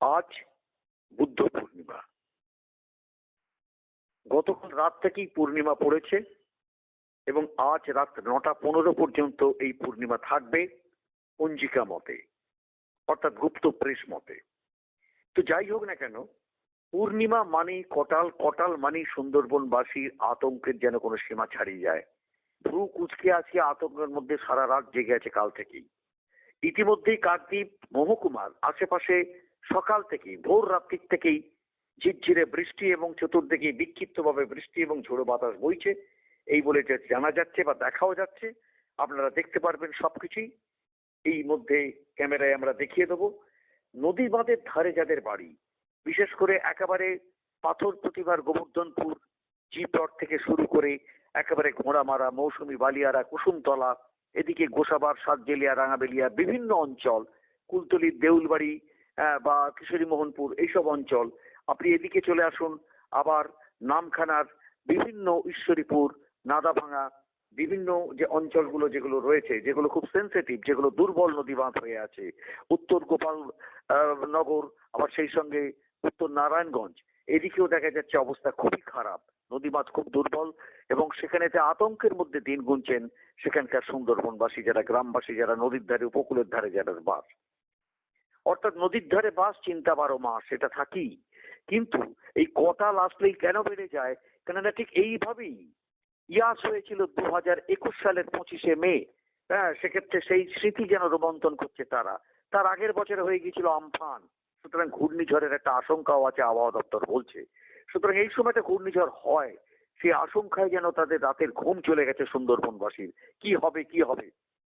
আজ বুদ্ধ পূর্ণিমা। গতকাল রাত থেকেই পূর্ণিমা পড়েছে এবং আজ রাত নটা পনেরো পর্যন্ত এই পূর্ণিমা থাকবে পঞ্জিকা মতে, অর্থাৎ গুপ্ত প্রেস মতে। তো যাই হোক না কেন, পূর্ণিমা মানেই কটাল কটাল মানেই সুন্দরবনবাসীর আতঙ্কের যেন কোনো সীমা ছাড়িয়ে যায়। ভ্রু কুচকে আজকে আতঙ্কের মধ্যে সারা রাত জেগে আছে কাল থেকেই। ইতিমধ্যেই কাকদ্বীপ, মহকুমার আশেপাশে সকাল থেকেই, ভোর রাত্রির থেকেই ঝিরঝিরে বৃষ্টি এবং চতুর্দিকে বিক্ষিপ্তভাবে বৃষ্টি এবং ঝোড়ো বাতাস বইছে। এই বলে জানা যাচ্ছে বা দেখাও যাচ্ছে। আপনারা দেখতে পারবেন সবকিছুই। এই মধ্যে ক্যামেরায় আমরা দেখিয়ে দেবো। নদী বাঁধের ধারে যাদের বাড়ি, বিশেষ করে একেবারে পাথর প্রতিভার গোবর্ধনপুর জিপট থেকে শুরু করে একেবারে ঘোড়ামারা, মৌসুমি বালিয়ারা, কুসুমতলা, এদিকে গোসাবার, সাতজেলিয়া, রাঙাবেলিয়া, বিভিন্ন অঞ্চল কুলতলির দেউলবাড়ি বা কিশোরী মোহনপুর এইসব অঞ্চল। আপনি এদিকে চলে আসুন, আবার নামখানার বিভিন্ন ঈশ্বরীপুর, নাদাভাঙা, বিভিন্ন যে অঞ্চলগুলো যেগুলো রয়েছে, যেগুলো খুব সেন্সিটিভ যেগুলো দুর্বল নদী বাঁধ হয়ে আছে, উত্তর গোপাল নগর, আবার সেই সঙ্গে উত্তর নারায়ণগঞ্জ, এদিকেও দেখা যাচ্ছে অবস্থা খুবই খারাপ। নদী বাঁধ খুব দুর্বল এবং সেখানেতে আতঙ্কের মধ্যে দিন গুনছেন, সেখানকার সুন্দরবনবাসী, যারা গ্রামবাসী, যারা নদীর ধারে, উপকূলের ধারে, যারা বাস। অর্থাৎ নদীর ধারে বাস চিন্তা বারো মাস সেটা থাকি কিন্তু এই কটাল আসলেই কেন বেড়ে যায়? কেননা ঠিক এইভাবেই ইয়াস হয়েছিল দু হাজার একুশ সালের পঁচিশে মে। হ্যাঁ সেক্ষেত্রে সেই স্মৃতি যেন রোমন্থন করছে তারা। তার আগের বছরে হয়ে গিয়েছিল আমফান। সুতরাং ঘূর্ণিঝড়ের একটা আশঙ্কাও আছে, আবহাওয়া দপ্তর বলছে। সুতরাং এই সময়টা ঘূর্ণিঝড় হয়, সেই আশঙ্কায় যেন তাদের রাতের ঘুম চলে গেছে সুন্দরবনবাসীর। কি হবে কি হবে?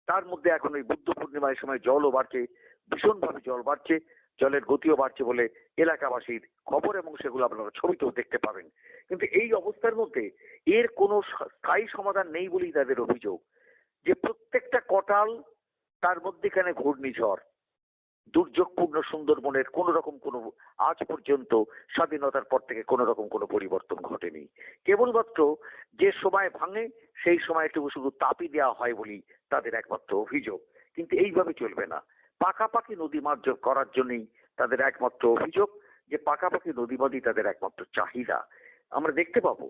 তার মধ্যে এখন ওই বুদ্ধ পূর্ণিমার সময় জলও বাড়ছে ভীষণভাবে জল বাড়ছে, জলের গতিও বাড়ছে বলে এলাকাবাসীর খবর এবং সেগুলো আপনারা ছবিতেও দেখতে পাবেন। কিন্তু এই অবস্থার মধ্যে এর কোনো স্থায়ী সমাধান নেই বলেই তাদের অভিযোগ। যে প্রত্যেকটা কটাল তার মধ্যেখানে ঘূর্ণিঝড়, দুর্যোগপূর্ণ সুন্দরবনের কোন রকম কোনো, আজ পর্যন্ত স্বাধীনতার পর থেকে কোন রকম কোনো পরিবর্তন ঘটেনি। কেবলমাত্র যে সময় ভাঙে, সেই সময় সময়টুকু শুধু তাপি দেওয়া হয় বলেই তাদের একমাত্র অভিযোগ। কিন্তু এইভাবে চলবে না। পাকাপাকি নদী মার্জ করার জন্যই তাদের একমাত্র অভিযোগ যে পাকাপাকি নদী বাঁধই তাদের একমাত্র চাহিদা। আমরা দেখতে পাবো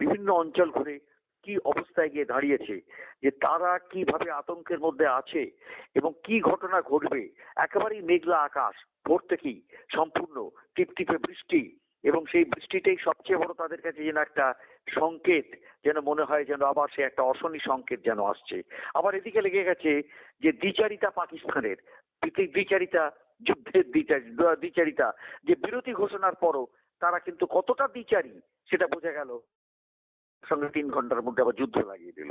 বিভিন্ন অঞ্চল ঘুরে কি অবস্থায় গিয়ে দাঁড়িয়েছে, যে তারা কীভাবে আতঙ্কের মধ্যে আছে এবং কি ঘটনা ঘটবে। একেবারেই মেঘলা আকাশ, ভোর থেকেই সম্পূর্ণ টিপটিপে বৃষ্টি এবং সেই বৃষ্টিটাই সবচেয়ে বড় তাদের কাছে যেন একটা সংকেত, যেন মনে হয় যেন আবার সে একটা অশনি সংকেত যেন আসছে। আবার এদিকে লেগে গেছে যে দ্বিচারিতা পাকিস্তানের দ্বিচারিতা, যুদ্ধের দ্বিচারিতা, যে বিরতি ঘোষণার পরও তারা কিন্তু কতটা দ্বিচারী সেটা বোঝা গেল। সঙ্গে তিন ঘণ্টার মধ্যে আবার যুদ্ধ লাগিয়ে দিল।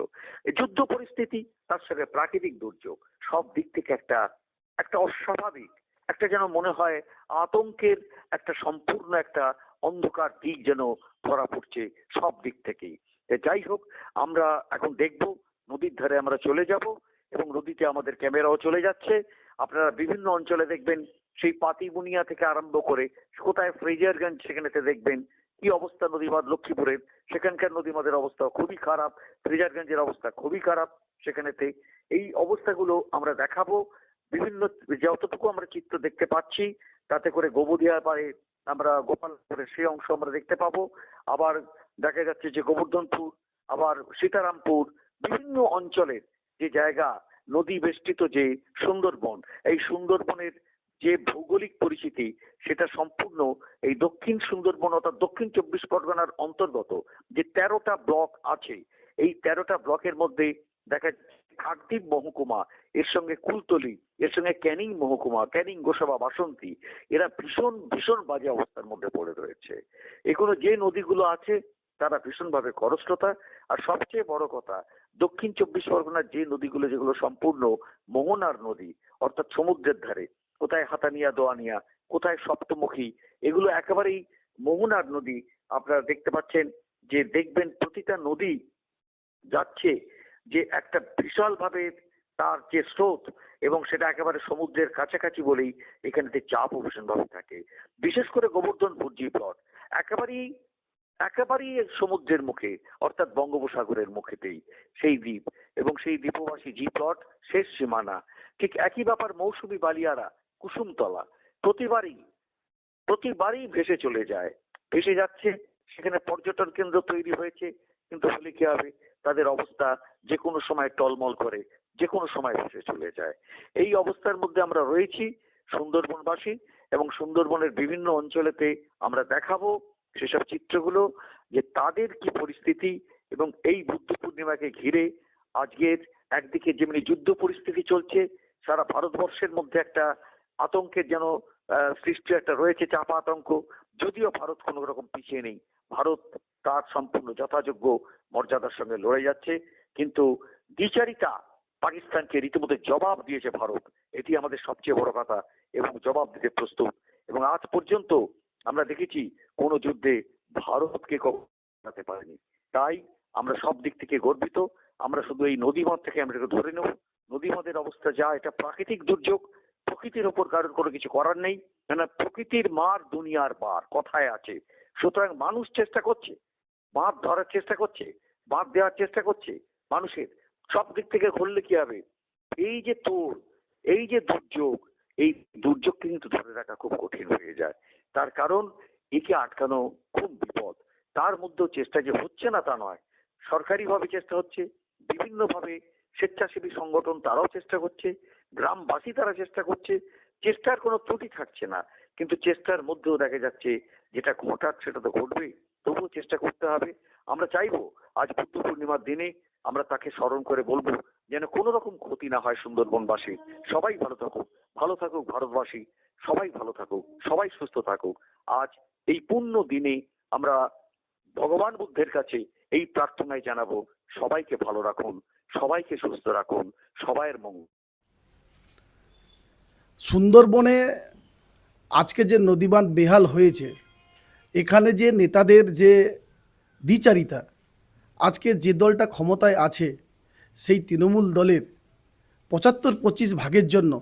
যুদ্ধ পরিস্থিতি, তার সঙ্গে প্রাকৃতিক দুর্যোগ, সব দিক থেকে একটা একটা অস্বাভাবিক, একটা যেন মনে হয় আতঙ্কের একটা সম্পূর্ণ একটা অন্ধকার দিক যেন ধরা পড়ছে সব দিক থেকেই। যাই হোক, আমরা এখন দেখব, নদীর ধারে আমরা চলে যাব এবং নদীতে আমাদের ক্যামেরাও চলে যাচ্ছে। আপনারা বিভিন্ন অঞ্চলে দেখবেন, সেই পাতিবুনিয়া থেকে আরম্ভ করে কোথায় ফ্রেজারগঞ্জ সেখানেতে দেখবেন, কি অবস্থা নদীবাদ লক্ষ্মীপুরের, সেখানকার নদীমাদের অবস্থা খুবই খারাপ, ফ্রেজারগঞ্জের অবস্থা খুবই খারাপ সেখানেতে। এই অবস্থাগুলো আমরা দেখাবো, বিভিন্ন যতটুকু আমরা চিত্র দেখতে পাচ্ছি, তাতে করে গোবদিয়া পারে আমরা গোপালপুরের সেই অংশ আমরা দেখতে পাবো। আবার দেখা যাচ্ছে যে গোবর্ধনপুর, আবার সীতারামপুর, বিভিন্ন অঞ্চলের যে জায়গা নদী বেষ্টিত যে সুন্দরবন, এই সুন্দরবনের যে ভৌগোলিক পরিচিতি, সেটা সম্পূর্ণ এই দক্ষিণ সুন্দরবন অর্থাৎ দক্ষিণ চব্বিশ পরগনার অন্তর্গত যে তেরোটা ব্লক আছে, এই তেরোটা ব্লকের মধ্যে দেখা কাকদ্বীপ মহকুমা, এর সঙ্গে কুলতলি, এর সঙ্গে ক্যানিং মহকুমা, ক্যানিং, গোসাবা, বাসন্তী, এরা ভীষণ ভীষণ বাজে অবস্থার মধ্যে পড়ে রয়েছে। এগুলো যে নদীগুলো আছে তারা ভীষণভাবে খরস্রোতা আর সবচেয়ে বড় কথা, দক্ষিণ চব্বিশ পরগনার যে নদীগুলো, যেগুলো সম্পূর্ণ মোহনার নদী, অর্থাৎ সমুদ্রের ধারে, কোথায় হাতানিয়া, দোয়ানিয়া, কোথায় সপ্তমুখী, এগুলো একেবারেই মোহনার নদী। আপনারা দেখতে পাচ্ছেন যে দেখবেন প্রতিটা নদী যাচ্ছে যে একটা বিশাল ভাবে তার যে স্রোত এবং সেটা একেবারে সমুদ্রের কাছাকাছি বলেই এখানেতে চাপও ভীষণভাবে থাকে। বিশেষ করে গোবর্ধনপুর জি প্লট একেবারেই একেবারেই সমুদ্রের মুখে, অর্থাৎ বঙ্গোপসাগরের মুখেতেই সেই দ্বীপ এবং সেই দ্বীপবাসী জি প্লট শেষ সীমানা। ঠিক একই ব্যাপার মৌসুমি বালিয়ারা, কুসুমতলা, প্রতিবারই প্রতিবারই ভেসে চলে যায়। ভেসে যাচ্ছে, সেখানে পর্যটন কেন্দ্র তৈরি হয়েছে, কিন্তু হলে কি হবে? তাদের অবস্থা যে কোনো সময় টলমল করে যে কোনো সময় ভেসে চলে যায়। এই অবস্থার মধ্যে আমরা রয়েছি সুন্দরবনবাসী এবং সুন্দরবনের বিভিন্ন অঞ্চলেতে আমরা দেখাবো সেসব চিত্রগুলো যে তাদের কি পরিস্থিতি এবং এই বুদ্ধ পূর্ণিমাকে ঘিরে আজকের একদিকে যেমনি যুদ্ধ পরিস্থিতি চলছে, সারা ভারতবর্ষের মধ্যে একটা আতঙ্কের যেন সৃষ্টি একটা রয়েছে, চাপা আতঙ্ক। যদিও ভারত কোনো রকম পিছিয়ে নেই। ভারত তার সম্পূর্ণ যথাযোগ্য মর্যাদার সঙ্গে লড়ে যাচ্ছে। কিন্তু দ্বিচারিতা পাকিস্তানকে রীতিমতো জবাব দিয়েছে ভারত। এটি আমাদের সবচেয়ে বড় কথা এবং জবাব দিতে প্রস্তুত। এবং আজ পর্যন্ত আমরা দেখেছি কোনো যুদ্ধে ভারতকে কখনো পারেনি। তাই আমরা সব দিক থেকে গর্বিত। আমরা শুধু এই নদীমত থেকে আমরা ধরে নেব। নদীমতের অবস্থা যা, এটা প্রাকৃতিক দুর্যোগ। প্রকৃতির ওপর কারোর কোনো কিছু করার নেই। কেন প্রকৃতির মার দুনিয়ার বার কথায় আছে। সুতরাং মানুষ চেষ্টা করছে। বাঁধ ধরার চেষ্টা করছে। বাঁধ দেওয়ার চেষ্টা করছে মানুষের। সব দিক থেকে ঘুরলে কি হবে? এই যে তোর, এই যে দুর্যোগ, এই দুর্যোগকে কিন্তু ধরে রাখা খুব কঠিন হয়ে যায়। তার কারণ একে আটকানো খুব বিপদ। তার মধ্যেও চেষ্টা যে হচ্ছে না তা নয়, সরকারিভাবে চেষ্টা হচ্ছে, বিভিন্নভাবে স্বেচ্ছাসেবী সংগঠন তারাও চেষ্টা করছে, গ্রামবাসী তারা চেষ্টা করছে, চেষ্টার কোনো ত্রুটি থাকছে না, কিন্তু চেষ্টার মধ্যেও দেখা যাচ্ছে যেটা ঘটার সেটা তো ঘটবে, তবুও চেষ্টা করতে হবে। আমরা চাইব আজ বুদ্ধ পূর্ণিমার দিনে আমরা তাকে স্মরণ করে বলব যেন কোনো রকম ক্ষতি না হয় সুন্দরবনবাসী সবাই ভালো থাকুক ভালো থাকুক ভারতবাসী। সবাই ভালো থাকুক, সবাই সুস্থ থাকুক। আজ এই পূর্ণ দিনে আমরা ভগবান বুদ্ধের কাছে এই প্রার্থনায় জানাব, সবাইকে ভালো রাখুন, সবাইকে সুস্থ রাখুন, সবাইয়ের মঙ্গল। সুন্দরবনে আজকে যে নদীবাঁধ বেহাল হয়েছে, এখানে যে নেতাদের যে দ্বিচারিতা, আজকে যে দলটা ক্ষমতায় আছে, সেই তৃণমূল দলের পঁচাত্তর পঁচিশ ভাগের জন্য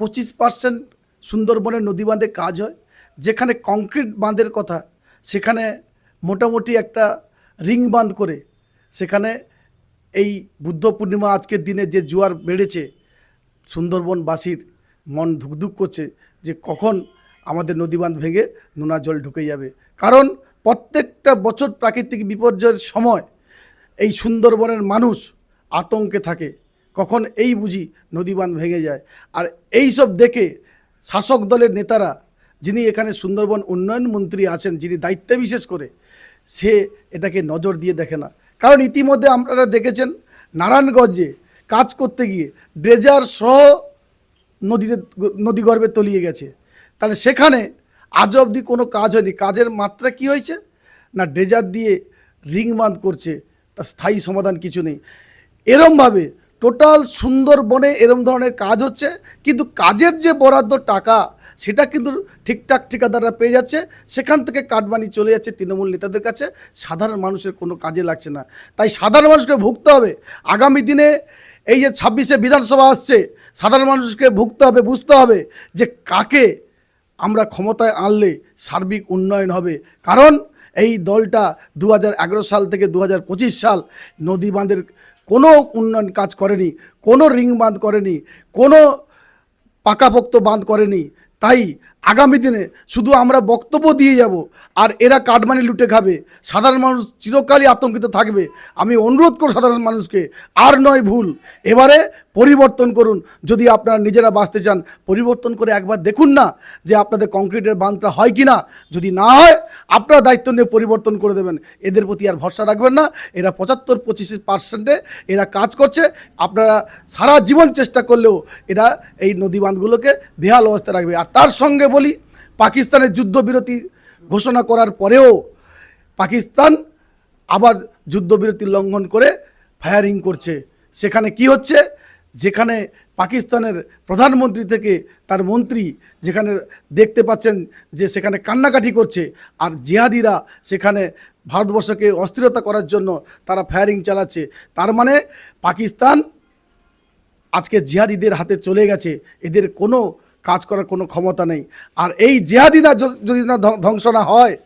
পঁচিশ পার্সেন্ট সুন্দরবনের নদী বাঁধে কাজ হয়, যেখানে কংক্রিট বাঁধের কথা, সেখানে মোটামুটি একটা রিং বাঁধ করে, সেখানে এই বুদ্ধ পূর্ণিমা আজকের দিনে যে জোয়ার বেড়েছে, সুন্দরবনবাসীর মন ধুকধুক করছে যে কখন আমাদের নদী বাঁধ ভেঙে নোনা জল ঢুকে যাবে। কারণ প্রত্যেকটা বছর প্রাকৃতিক বিপর্যয়ের সময় এই সুন্দরবনের মানুষ আতঙ্কে থাকে, কখন এই বুঝি নদী বাঁধ ভেঙে যায়। আর এই সব দেখে শাসক দলের নেতারা যিনি এখানে সুন্দরবন উন্নয়ন মন্ত্রী আছেন, যিনি দায়িত্ব বিশেষ করে, সে এটাকে নজর দিয়ে দেখে না। কারণ ইতিমধ্যে আপনারা দেখেছেন, নারায়ণগঞ্জে কাজ করতে গিয়ে ড্রেজার সহ নদীতে নদীগর্ভে তলিয়ে গেছে। তাহলে সেখানে আজ অবধি কোনো কাজ হয়নি। কাজের মাত্রা কি হয়েছে? না ড্রেজার দিয়ে রিং বাঁধ করছে তার স্থায়ী সমাধান কিছু নেই। এরমভাবে টোটাল সুন্দরবনে এরম ধরনের কাজ হচ্ছে, কিন্তু কাজের যে বরাদ্দ টাকা, সেটা কিন্তু ঠিকঠাক ঠিকাদাররা পেয়ে যাচ্ছে। সেখান থেকে কাটমানি চলে যাচ্ছে তৃণমূল নেতাদের কাছে। সাধারণ মানুষের কোনো কাজে লাগছে না। তাই সাধারণ মানুষকে ভুগতে হবে। আগামী দিনে এই যে ছাব্বিশে বিধানসভা আসছে, সাধারণ মানুষকে ভুগতে হবে, বুঝতে হবে যে কাকে আমরা ক্ষমতায় আনলে সার্বিক উন্নয়ন হবে। কারণ এই দলটা দু হাজার এগারো সাল থেকে দু হাজার পঁচিশ সাল নদী বাঁধের কোনো উন্নয়ন কাজ করেনি কোনো রিং বাঁধ করেনি কোনো পাকাপোক্ত বাঁধ করেনি। তাই আগামী দিনে শুধু আমরা বক্তব্য দিয়ে যাব আর এরা কাটমানি লুটে খাবে। সাধারণ মানুষ চিরকালই আতঙ্কিত থাকবে। আমি অনুরোধ করব সাধারণ মানুষকে, আর নয় ভুল। এবারে পরিবর্তন করুন। যদি আপনারা নিজেরা বাঁচতে চান, পরিবর্তন করে একবার দেখুন না যে আপনাদের কংক্রিটের বাঁধটা হয় কি না যদি না হয়, আপনারা দায়িত্ব নিয়ে পরিবর্তন করে দেবেন। এদের প্রতি আর ভরসা রাখবেন না। এরা পঁচাত্তর পঁচিশ পার্সেন্টে এরা কাজ করছে। আপনারা সারা জীবন চেষ্টা করলেও এরা এই নদী বাঁধগুলোকে বেহাল অবস্থায় রাখবে। আর তার সঙ্গে বলি, পাকিস্তানের যুদ্ধবিরতি ঘোষণা করার পরেও পাকিস্তান আবার যুদ্ধবিরতি লঙ্ঘন করে ফায়ারিং করছে। সেখানে কি হচ্ছে? যেখানে পাকিস্তানের প্রধানমন্ত্রী থেকে তার মন্ত্রী যেখানে দেখতে পাচ্ছেন যে সেখানে কান্নাকাটি করছে আর জিহাদিরা সেখানে ভারতবর্ষকে অস্থিরতা করার জন্য তারা ফায়ারিং চালাচ্ছে, তার মানে পাকিস্তান আজকে জিহাদিদের হাতে চলে গেছে। এদের কোনো কাজ করার কোনো ক্ষমতা নেই। আর এই জিহাদি না যদি না ধ্বং- ধ্বংস না হয়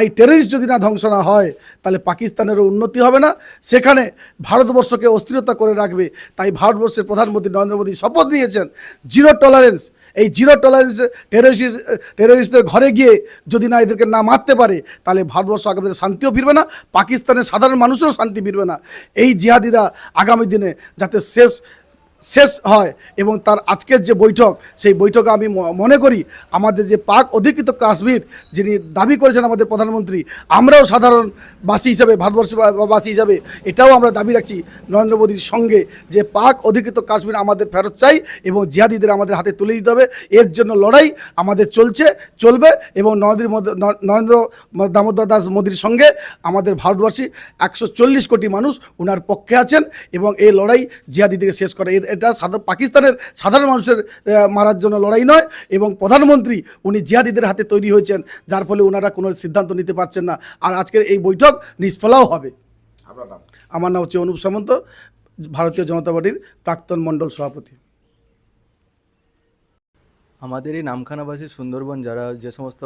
এই টেররিস্ট যদি না ধ্বংস না হয়, তাহলে পাকিস্তানেরও উন্নতি হবে না। সেখানে ভারতবর্ষকে অস্থিরতা করে রাখবে। তাই ভারতবর্ষের প্রধানমন্ত্রী নরেন্দ্র মোদী শপথ নিয়েছেন, জিরো টলারেন্স। এই জিরো টলারেন্স টেরোরিস্ট, টেরোরিস্টদের ঘরে গিয়ে যদি না এদেরকে না মারতে পারে, তাহলে ভারতবর্ষ আগামী দিনে শান্তিও ফিরবে না, পাকিস্তানের সাধারণ মানুষেরও শান্তি ফিরবে না। এই জিহাদিরা আগামী দিনে যাতে শেষ শেষ হয় এবং তার আজকের যে বৈঠক, সেই বৈঠকে আমি মনে করি আমাদের যে পাক অধিকৃত কাশ্মীর যিনি দাবি করেছেন আমাদের প্রধানমন্ত্রী, আমরাও সাধারণ বাসী হিসাবে, ভারতবর্ষবাসী হিসাবে এটাও আমরা দাবি রাখছি নরেন্দ্র মোদীর সঙ্গে যে পাক অধিকৃত কাশ্মীর আমাদের ফেরত চাই এবং জিহাদিদের আমাদের হাতে তুলে দিতে হবে। এর জন্য লড়াই আমাদের চলছে, চলবে এবং নরেন্দ্র নরেন্দ্র দামোদর দাস মোদীর সঙ্গে আমাদের ভারতবর্ষী একশো চল্লিশ কোটি মানুষ ওনার পক্ষে আছেন এবং এই লড়াই জিহাদিদেরকে শেষ করে, এর- এটা সাধারণ পাকিস্তানের সাধারণ মানুষের মারার জন্য লড়াই নয় এবং প্রধানমন্ত্রী উনি জিহাদিদের হাতে তৈরি হয়েছেন যার ফলে ওনারা কোনো সিদ্ধান্ত নিতে পারছেন না। আর আজকের এই বৈঠক নিষ্ফলাও হবে। আমার নাম হচ্ছে অনুপ সামন্ত ভারতীয় জনতা পার্টির প্রাক্তন মণ্ডল সভাপতি। আমাদের এই নামখানাবাসী সুন্দরবন যারা যে সমস্ত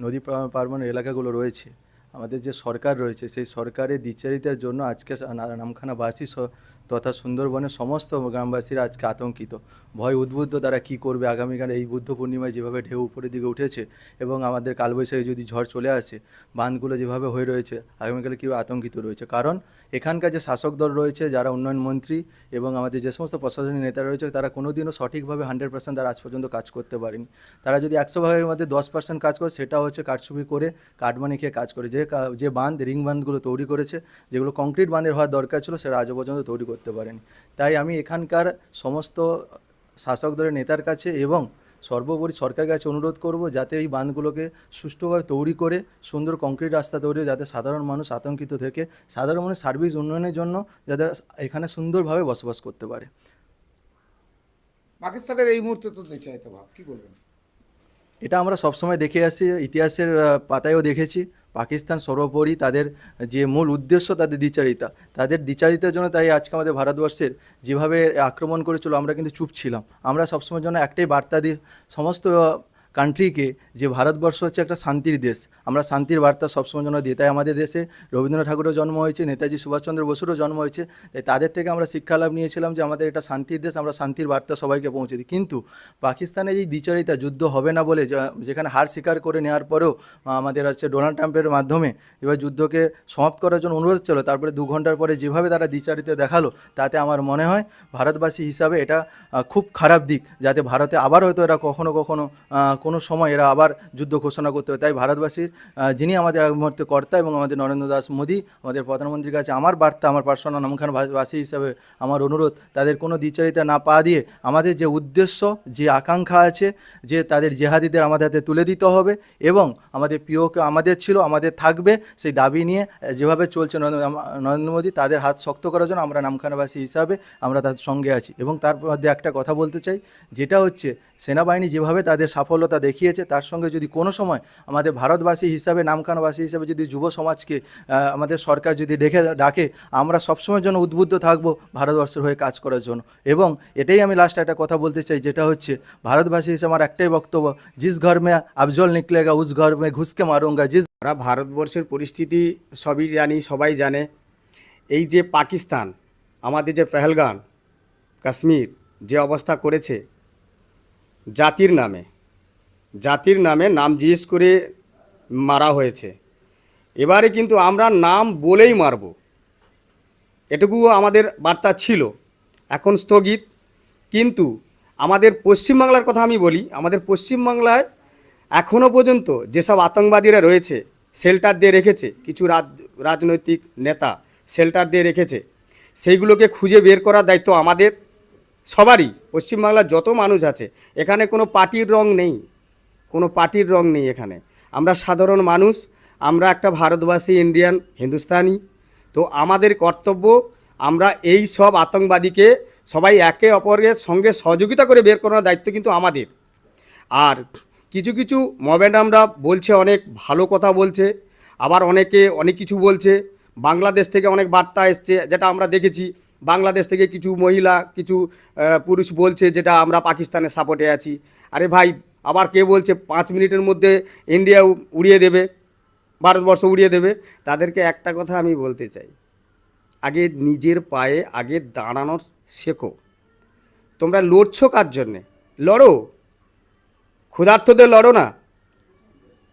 নদী পার্বণ এলাকাগুলো রয়েছে আমাদের যে সরকার রয়েছে সেই সরকারের দ্বিচারিতার জন্য আজকে নামখানাবাসী স- তথা সুন্দরবনের সমস্ত গ্রামবাসীরা আজকে আতঙ্কিত। ভয় উদ্বুদ্ধ তারা কি করবে? আগামীকাল এই বুদ্ধ পূর্ণিমায় যেভাবে ঢেউ উপরের দিকে উঠেছে এবং আমাদের কালবৈশাখী যদি ঝড় চলে আসে, বাঁধগুলো যেভাবে হয়ে রয়েছে, আগামীকালে কেউ আতঙ্কিত রয়েছে। কারণ এখানকার যে শাসক দল রয়েছে, যারা উন্নয়ন মন্ত্রী এবং আমাদের যে সমস্ত প্রশাসনিক নেতা রয়েছে, তারা কোনোদিনও সঠিকভাবে হান্ড্রেড পার্সেন্ট তারা আজ পর্যন্ত কাজ করতে পারেনি। তারা যদি একশো ভাগের মধ্যে দশ পার্সেন্ট কাজ করে, সেটা হচ্ছে কারচুপি করে কাঠমানি খেয়ে কাজ করে। যে যে বাঁধ, রিং বাঁধগুলো তৈরি করেছে, যেগুলো কংক্রিট বাঁধের হওয়ার দরকার ছিল, সেটা আজও পর্যন্ত তৈরি করতে পারেনি। তাই আমি এখানকার সমস্ত শাসক দলের নেতার কাছে এবং সর্বোপরি সরকারের কাছে অনুরোধ করব যাতে এই বাঁধগুলোকে সুষ্ঠুভাবে তৈরি করে সুন্দর কংক্রিট রাস্তা তৈরি যাতে সাধারণ মানুষ আতঙ্কিত থেকে সাধারণ মানুষ সার্ভিস উন্নয়নের জন্য যাতে এখানে সুন্দরভাবে বসবাস করতে পারে। পাকিস্তানের এই মুহূর্তে তো চাইতে ভাব কি বলবেন? এটা আমরা সবসময় দেখে আসছি ইতিহাসের পাতায়ও দেখেছি। পাকিস্তান সর্বোপরি তাদের যে মূল উদ্দেশ্য তাদের দ্বিচারিতা। তাদের দ্বিচারিতার জন্য তাই আজকে আমাদের ভারতবর্ষের যেভাবে আক্রমণ করেছিল, আমরা কিন্তু চুপ ছিলাম। আমরা সবসময়ের জন্য একটাই বার্তা দিই, সমস্ত কান্ট্রিকে যে ভারতবর্ষ হচ্ছে একটা শান্তির দেশ। আমরা শান্তির বার্তা সবসময় জন্য দিই। তাই আমাদের দেশে রবীন্দ্রনাথ ঠাকুরের জন্ম হয়েছে নেতাজি সুভাষচন্দ্র বসুরও জন্ম হয়েছে। তাই তাদের থেকে আমরা শিক্ষা লাভ নিয়েছিলাম যে আমাদের এটা শান্তির দেশ আমরা শান্তির বার্তা সবাইকে পৌঁছে দিই। কিন্তু পাকিস্তানের এই দ্বিচারিতা যুদ্ধ হবে না বলে যেখানে হার স্বীকার করে নেওয়ার পরেও আমাদের হচ্ছে ডোনাল্ড ট্রাম্পের মাধ্যমে এবার যুদ্ধকে সমাপ্ত করার জন্য অনুরোধ ছিল। তারপরে দু ঘণ্টার পরে যেভাবে তারা দ্বিচারিতা দেখাল তাতে আমার মনে হয় ভারতবাসী হিসাবে এটা খুব খারাপ দিক। যাতে ভারতে আবার হয়তো এরা কখনো কখনো আহ, কোনো সময় এরা আবার যুদ্ধ ঘোষণা করতে হবে। তাই ভারতবাসীর যিনি আমাদের এক মুহূর্তে কর্তা এবং আমাদের নরেন্দ্র দাস মোদী, আমাদের প্রধানমন্ত্রীর কাছে আমার বার্তা, আমার পার্সোনাল নামখান বাসী হিসাবে আমার অনুরোধ, তাদের কোনো দ্বিচারিতা না পা দিয়ে আমাদের যে উদ্দেশ্য, যে আকাঙ্ক্ষা আছে, যে তাদের জেহাদিদের আমাদের হাতে তুলে দিতে হবে এবং আমাদের প্রিয়কে আমাদের ছিল, আমাদের থাকবে, সেই দাবি নিয়ে যেভাবে চলছে নরেন্দ্র মোদী, তাদের হাত শক্ত করার জন্য আমরা নামখানাবাসী হিসাবে আমরা তাদের সঙ্গে আছি। এবং তার মধ্যে একটা কথা বলতে চাই, যেটা হচ্ছে, সেনাবাহিনী যেভাবে তাদের সাফল্যতা দেখিয়েছে, তার সঙ্গে যদি কোনো সময় আমাদের ভারতবাসী হিসাবে, নামকানবাসী হিসাবে যদি যুব সমাজকে আমাদের সরকার যদি ডেকে, ডাকে, আমরা সবসময়ের জন্য উদ্বুদ্ধ থাকব ভারতবর্ষের হয়ে কাজ করার জন্য। এবং এটাই আমি লাস্ট একটা কথা বলতে চাই, যেটা হচ্ছে ভারতবাসী হিসেবে আমার একটাই বক্তব্য, জিস ঘর মে আফজল নিকলেগা, উস ঘর মে ঘুসকে মারুঙ্গা। জিস আমরা ভারতবর্ষের পরিস্থিতি সবই জানি, সবাই জানে। এই যে পাকিস্তান, আমাদের যে পেহেলগাম, কাশ্মীর যে অবস্থা করেছে, জাতির নামে জাতির নামে নাম জিজ্ঞেস করে মারা হয়েছে। এবারে কিন্তু আমরা নাম বলেই মারব। এটুকুও আমাদের বার্তা ছিল, এখন স্থগিত। কিন্তু আমাদের পশ্চিমবাংলার কথা আমি বলি, আমাদের পশ্চিমবাংলায় এখনও পর্যন্ত যেসব আতঙ্কবাদীরা রয়েছে শেল্টার দিয়ে রেখেছে, কিছু রাজ- রাজনৈতিক নেতা শেল্টার দিয়ে রেখেছে, সেইগুলোকে খুঁজে বের করার দায়িত্ব আমাদের। সবারই, পশ্চিমবাংলার যত মানুষ আছে, এখানে কোনো পার্টির রং নেই। কোনো পার্টির রং নেই এখানে। আমরা সাধারণ মানুষ, আমরা একটা ভারতবাসী, ইন্ডিয়ান, হিন্দুস্তানি। তো আমাদের কর্তব্য, আমরা এই সব আতঙ্কবাদীকে সবাই একে অপরের সঙ্গে সহযোগিতা করে বের করার দায়িত্ব কিন্তু আমাদের। আর কিছু কিছু মবেন্ডামরা বলছে, অনেক ভালো কথা বলছে, আবার অনেকে অনেক কিছু বলছে। বাংলাদেশ থেকে অনেক বার্তা এসছে, যেটা আমরা দেখেছি। বাংলাদেশ থেকে কিছু মহিলা, কিছু পুরুষ বলছে, যেটা আমরা পাকিস্তানের সাপোর্টে আছি। আরে ভাই আবার কে বলছে পাঁচ মিনিটের মধ্যে ইন্ডিয়া উড়িয়ে দেবে, ভারতবর্ষ উড়িয়ে দেবে, তাদেরকে একটা কথা আমি বলতে চাই। আগে নিজের পায়ে আগে দাঁড়ানোর শেখো। তোমরা লড়ছো কার জন্যে? লড়ো। ক্ষুধার্তদের লড়ো না।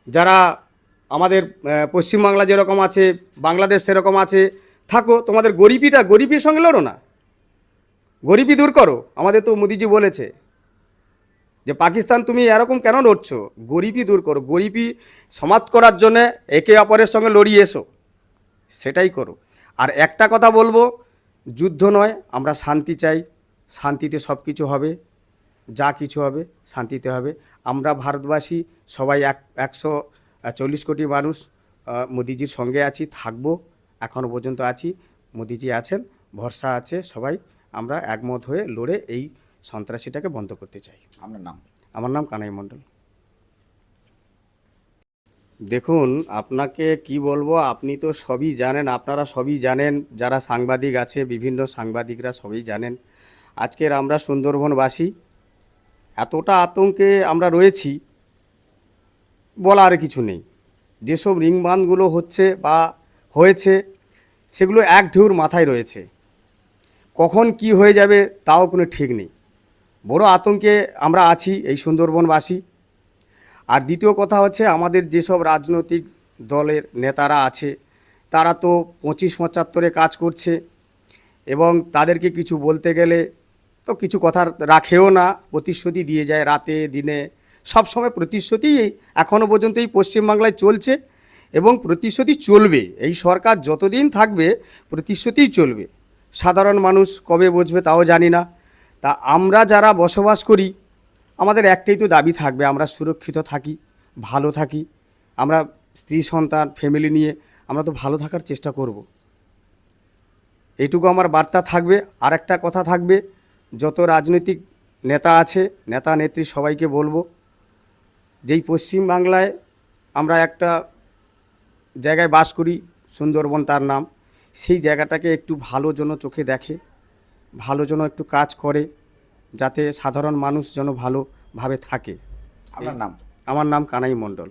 যারা আমাদের পশ্চিমবাংলা যেরকম আছে, বাংলাদেশ সেরকম আছে, থাকো, তোমাদের গরিবিটা, গরিবের সঙ্গে লড়ো না। গরিবি দূর করো। আমাদের তো মোদিজি বলেছে যে পাকিস্তান তুমি এরকম কেন লড়ছো? গরিবই দূর করো। গরিবই সমাপ্ত করার জন্যে একে অপরের সঙ্গে লড়িয়ে এসো। সেটাই করো। আর একটা কথা বলব, যুদ্ধ নয়, আমরা শান্তি চাই। শান্তিতে সব কিছু হবে। যা কিছু হবে, শান্তিতে হবে। আমরা ভারতবাসী সবাই এক, একশো চল্লিশ কোটি মানুষ মোদিজির সঙ্গে আছি, থাকব এখনও পর্যন্ত আছি। মোদিজি আছেন, ভরসা আছে সবাই। আমরা একমত হয়ে লড়ে এই সন্ত্রাসীটাকে বন্ধ করতে চাই। আপনার নাম? আমার নাম কানাই মণ্ডল। দেখুন আপনাকে কি বলব আপনি তো সবই জানেন আপনারা সবই জানেন যারা সাংবাদিক আছে বিভিন্ন সাংবাদিকরা সবই জানেন। আজকের আমরা সুন্দরবনবাসী এতটা আতঙ্কে আমরা রয়েছি বলার কিছু নেই। যেসব রিংবাঁধগুলো হচ্ছে বা হয়েছে সেগুলো এক ঢেউর মাথায় রয়েছে। কখন কি হয়ে যাবে তাও কোনো ঠিক নেই। বড় আতঙ্কে আমরা আছি এই সুন্দরবনবাসী। আর দ্বিতীয় কথা হচ্ছে, আমাদের যেসব রাজনৈতিক দলের নেতারা আছে, তারা তো পঁচিশ পঁচাত্তরে কাজ করছে এবং তাদেরকে কিছু বলতে গেলে তো কিছু কথা রাখেও না, প্রতিশ্রুতি দিয়ে যায় রাতে, দিনে সব সময় প্রতিশ্রুতি এখনও পর্যন্ত এই পশ্চিমবাংলায় চলছে এবং প্রতিশ্রুতি চলবে। এই সরকার যতদিন থাকবে, প্রতিশ্রুতিই চলবে। সাধারণ মানুষ কবে বুঝবে তাও জানি না। তা আমরা যারা বসবাস করি, আমাদের একটাই তো দাবি থাকবে, আমরা সুরক্ষিত থাকি, ভালো থাকি। আমরা স্ত্রী, সন্তান ফ্যামিলি নিয়ে আমরা তো ভালো থাকার চেষ্টা করব। এইটুকু আমার বার্তা থাকবে। আর একটা কথা থাকবে, যত রাজনৈতিক নেতা আছে, নেতা, নেত্রী সবাইকে বলব, যেই পশ্চিমবাংলায় আমরা একটা জায়গায় বাস করি, সুন্দরবন তার নাম, সেই জায়গাটাকে একটু ভালো জন্য চোখে দেখে। ভালো যেন একটু কাজ করে যাতে সাধারণ মানুষ যেন ভালোভাবে থাকে। আমার নাম? আমার নাম কানাই মণ্ডল।